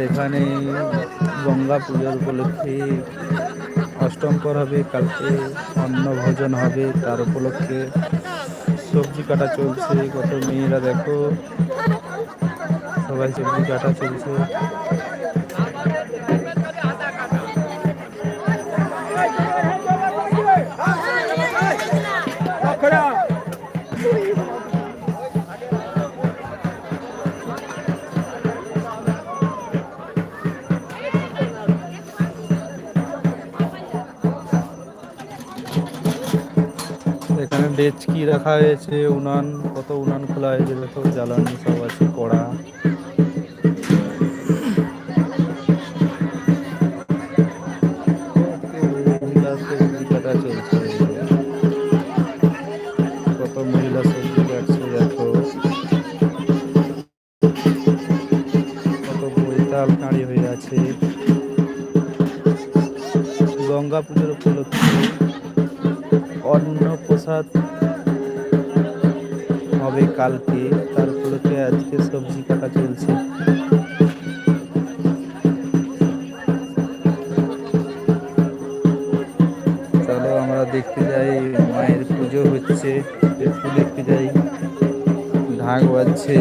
এখানে গঙ্গা পুজোর উপলক্ষে অষ্টমপর হবে কালকে অন্ন ভোজন হবে তার উপলক্ষে সবজি কাটা চলছে কত মেয়েরা দেখো সবাই সবজি কাটা চলছে এখানে ডেচকি রাখা হয়েছে, উনান, কত উনান খোলা হয়েছে দেখো জ্বালানি, সব আছে, কড়া। গঙ্গা পুজোর উপলক্ষে অন্ন প্রসাদ হবে কালকে। তার উপলক্ষে আজকে সবজি কাটা চলছে। চলো আমরা দেখতে যাই, মায়ের পুজো হচ্ছে। একটু দেখতে যাই। ঢাক বাজছে।